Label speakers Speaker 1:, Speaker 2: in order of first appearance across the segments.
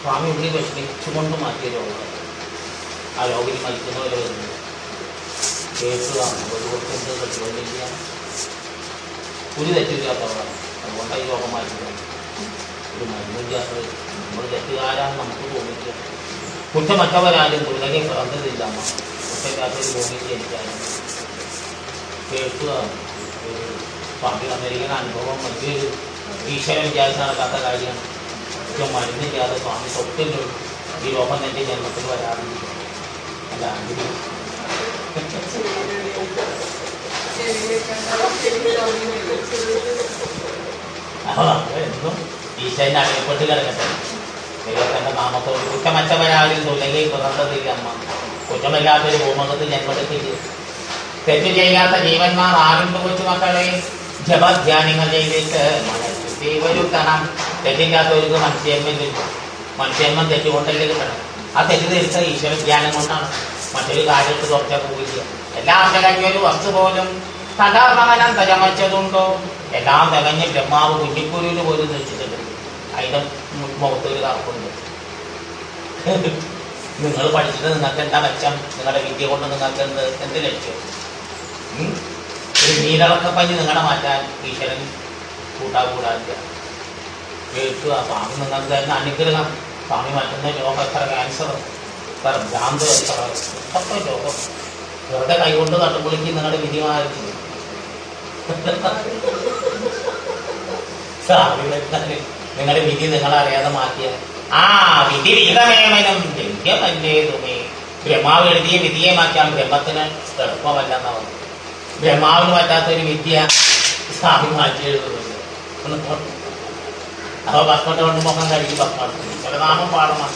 Speaker 1: സ്വാമി ഉള്ളി വിഷമിച്ചുകൊണ്ട് മാറ്റിയ രോഗം. ആ രോഗിൽ മരിക്കുന്നവരെ വരുന്നു കേൾക്കുകയാണ് ഒരു കൊടുക്കുന്നത് കെട്ടുകൊണ്ടില്ല ഒരു തെറ്റില്ലാത്തവരാണ് അതുകൊണ്ടാണ് ഈ രോഗം മാറ്റുന്നത്. ഒരു മരുന്നില്ലാത്തത് നമ്മൾ തെറ്റുകാരാണ്. നമുക്ക് തോന്നിക്കുക കുറ്റമറ്റവരാരും ദുർഗയെ പിറന്നതില്ല അമ്മ കുറ്റമില്ലാത്തൊരു ഭൂമിയിൽ ജനിക്കാനും കേൾക്കുകയാണ് ഒരു അമേരിക്കൻ അനുഭവം വലിയൊരു ഈശ്വരൻ വിചാരിച്ച് നടക്കാത്ത കാര്യമാണ് കുറ്റം മരുന്നില്ലാതെ സ്വാമി തൊട്ടില്ല ഈ രോഗം എൻ്റെ ജന്മത്തിൽ വരാതിരിക്കും അല്ല അങ്ങനെ അപ്പോൾ എന്നും ഈശ്വരനെ അറിയപ്പെട്ട് കിടക്കട്ടെ ദൈവത്തിൻ്റെ നാമത്തോട് കുറ്റമറ്റവരാരും തുലകയിൽ പിറന്നതില്ല അമ്മ കുറ്റമില്ലാത്തൊരു ഭൂമുഖത്ത് ജന്മമെടുത്തില്ല തെറ്റ് ചെയ്യാത്ത ജീവന്മാർ ആരുണ്ട് കൊച്ചു മക്കളെ ജപധ്യാനങ്ങൾ ചെയ്തിട്ട് മനസ്സിൽ വരുത്തണം തെറ്റില്ലാത്തവർക്ക് മനുഷ്യന്മ മനുഷ്യന്മം തെറ്റുകൊണ്ടല്ലേ കിട്ടണം ആ തെറ്റ് തിരിച്ച ഈശ്വര ധ്യാനം കൊണ്ടാണ് മറ്റൊരു കാര്യത്തിൽ തുറച്ചാൽ പോവില്ല എല്ലാം തികഞ്ഞൊരു വസ്തു പോലും സാധാരണവനം തജമച്ചതുണ്ടോ എല്ലാം തികഞ്ഞ ബ്രഹ്മാവ് കുഞ്ഞിക്കുരുവിന് പോലും നിശ്ചിച്ചിട്ടുണ്ട് അതിന്റെ മുഖത്ത് ഒരു കറുപ്പുണ്ട്. നിങ്ങൾ പഠിച്ചിട്ട് നിങ്ങൾക്ക് എന്താ മെച്ചം? നിങ്ങളുടെ വിദ്യ കൊണ്ട് നിങ്ങൾക്ക് എന്ത് എന്ത് ലക്ഷ്യം? ഒരു നീരിളക്ക പഞ്ഞ് നിങ്ങളെ മാറ്റാൻ ഈശ്വരൻ കൂട്ടാ കൂടാതില്ല കേൾക്കുക സ്വാമി നിങ്ങൾക്ക് തന്നെ അനുഗ്രഹം. സ്വാമി മാറ്റുന്ന രോഗം എത്ര ക്യാൻസർ എത്ര ഭ്രാന്ത് എത്ര ഒക്കെ രോഗം വെറുതെ കൈകൊണ്ട് തട്ടുപൊളിക്ക് നിങ്ങളുടെ വിധി വരുന്നാൽ നിങ്ങളുടെ വിധി നിങ്ങളറിയാതെ മാറ്റിയ. ആ വിധി വിഹിതമേമനം ബ്രഹ്മാവ് എഴുതിയ വിധിയെ മാറ്റാൻ ബ്രഹ്മത്തിന് എളുപ്പമല്ലെന്നവർ ബ്രഹ്മാവിന് പറ്റാത്തൊരു വിദ്യ സ്വാമി മാറ്റി എഴുതുന്നുണ്ട്. ഒന്ന് പോ. അപ്പൊ ഭസ്മത്തെ കൊണ്ട് മുഖം കഴുകി ഭസ്മം ചിലനാമം പാടണം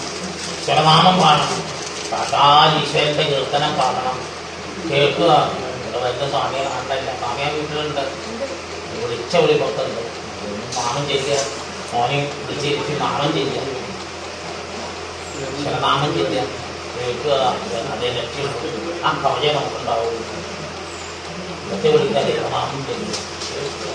Speaker 1: ചിലനാമം പാടണം സാക്ഷാൽ ഈശ്വരന്റെ കീർത്തനം പാടണം കേൾക്കുക ഇവിടെ വരുന്ന സ്വാമിയെ കാണണ്ടല്ല സ്വാമിയെ വീട്ടിലുണ്ട് വിളിച്ച വിളി പുറത്തുണ്ട് നാമം ചെയ്യുക മോനെ വിളിച്ചിരുത്തി നാമം ചെയ്യുക ചിലനാമം ചെയ്യുക കേൾക്കുക അതേ ലക്ഷ്യം ആ കവചം നമുക്കുണ്ടാവും ഇതൊക്കെ വിളിക്കാൻ ദൈവനാമം ചെയ്യുക കേൾക്കുക.